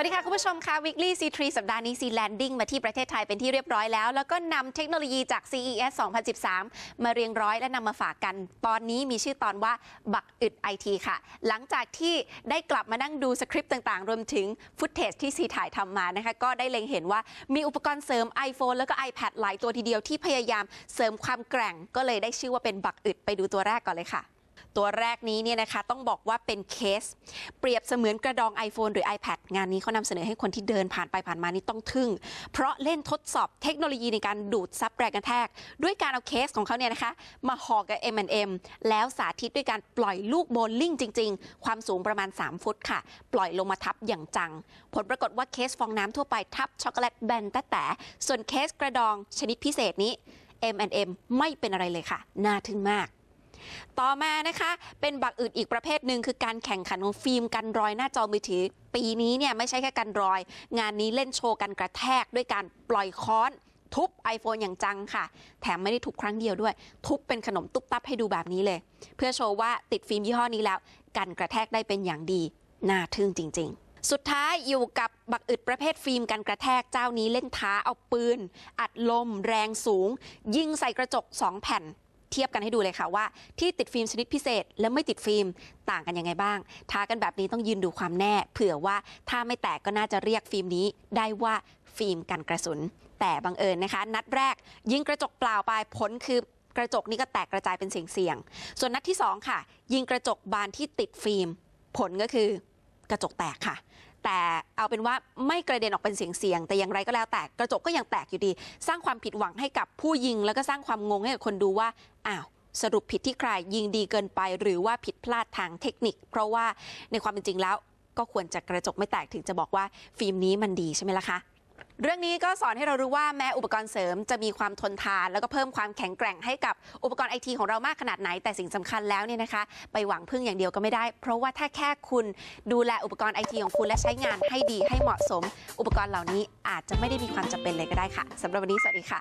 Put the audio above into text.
วัสดีค่ะ คุณผู้ชมค่ะ Weekly C3 สัปดาห์นี้ C Landing มาที่ประเทศไทยเป็นที่เรียบร้อยแล้ว แล้วก็นำเทคโนโลยีจาก CES 2013 มาเรียงร้อยและนำมาฝากกัน ตอนนี้มีชื่อตอนว่าบักอึดไอทีค่ะ หลังจากที่ได้กลับมานั่งดูสคริปต์ต่างๆ รวมถึงฟุตเทจที่ C ถ่ายทำมานะคะ ก็ได้เล็งเห็นว่ามีอุปกรณ์เสริม iPhone แล้วก็ iPad หลายตัวทีเดียวที่พยายามเสริมความแกร่ง ก็เลยได้ชื่อว่าเป็นบักอึดไปดูตัวแรกก่อนเลยค่ะ ตัวแรกนี้เนี่ยนะคะต้องบอกว่าเป็นเคส เปรียบเสมือนกระดอง iPhone หรือ iPad งานนี้เขานำเสนอให้คนที่เดินผ่านไปผ่านมานี่ต้องทึ่ง เพราะเล่นทดสอบเทคโนโลยีในการดูดซับแรงกระแทก ด้วยการเอาเคสของเขาเนี่ยนะคะ มาห่อกับ M&M แล้วสาธิตด้วยการปล่อยลูกโบว์ลิ่งจริง ๆ ความสูงประมาณ 3 ฟุตค่ะ ปล่อยลงมาทับอย่างจัง ผลปรากฏว่าเคสฟองน้ำทั่วไปทับช็อกโกแลตแบนแต่แต่ส่วนเคสกระดองชนิดพิเศษนี้ M&M ไม่เป็นอะไรเลยค่ะ น่าทึ่งมาก ต่อมานะคะเป็นบักอื่นอีกประเภทหนึ่งคือการแข่งขันของฟิล์มกันรอยหน้าจอมือถือ ปีนี้เนี่ยไม่ใช่แค่กันรอย งานนี้เล่นโชว์กันกระแทกด้วยการปล่อยค้อนทุบ iPhone อย่างจังค่ะ แถมไม่ได้ทุบครั้งเดียวด้วย ทุบเป็นขนมตุ๊บตับให้ดูแบบนี้เลย เพื่อโชว์ว่าติดฟิล์มยี่ห้อนี้แล้ว กันกระแทกได้เป็นอย่างดี น่าทึ่งจริง ๆสุดท้ายอยู่กับบักอึดประเภทฟิล์มกันกระแทกเจ้านี้เล่นท้าเอาปืน อัดลมแรงสูง ยิงใส่กระจก2แผ่น ทียบกันให้ดูเลยค่ะว่า ที่ติดฟิล์มชนิดพิเศษ และไม่ติดฟิล์มต่างกันยังไงบ้างท้ากันแบบนี้ต้องยืนดูความแน่ เผื่อว่าถ้าไม่แตกก็น่าจะเรียกฟิล์มนี้ได้ว่าฟิล์มกันกระสุน แต่บังเอิญนะคะ นัดแรก ยิงกระจกเปล่าไปผลคือกระจกนี้ก็แตกกระจายเป็นเสียงๆส่วนนัดที่สองค่ะ ยิงกระจกบานที่ติดฟิล์ม ผลก็คือกระจกแตกค่ะ แต่เอาเป็นว่าไม่กระเด็นออกเป็นเสียงๆแต่อย่างไรก็แล้วแต่กระจกก็ยังแตกอยู่ดี สร้างความผิดหวังให้กับผู้ยิง แล้วก็สร้างความงงให้กับคนดูว่าอ้าวสรุปผิดที่ใครยิงดีเกินไป หรือว่าผิดพลาดทางเทคนิค เพราะว่าในความเป็นจริงแล้ว ก็ควรจะกระจกไม่แตกถึงจะบอกว่าฟิล์มนี้มันดีใช่ไหมล่ะคะ เรื่องนี้ก็สอนให้เรารู้ว่าแม้อุปกรณ์เสริมจะมีความทนทาน แล้วก็เพิ่มความแข็งแกร่งให้กับอุปกรณ์ไอทีของเรามากขนาดไหนแต่สิ่งสำคัญแล้วเนี่ยนะคะ ไปหวังพึ่งอย่างเดียวก็ไม่ได้ เพราะว่าถ้าแค่คุณดูแลอุปกรณ์ไอทีของคุณและใช้งานให้ดีให้เหมาะสม อุปกรณ์เหล่านี้อาจจะไม่ได้มีความจำเป็นเลยก็ได้ค่ะสำหรับวันนี้สวัสดีค่ะ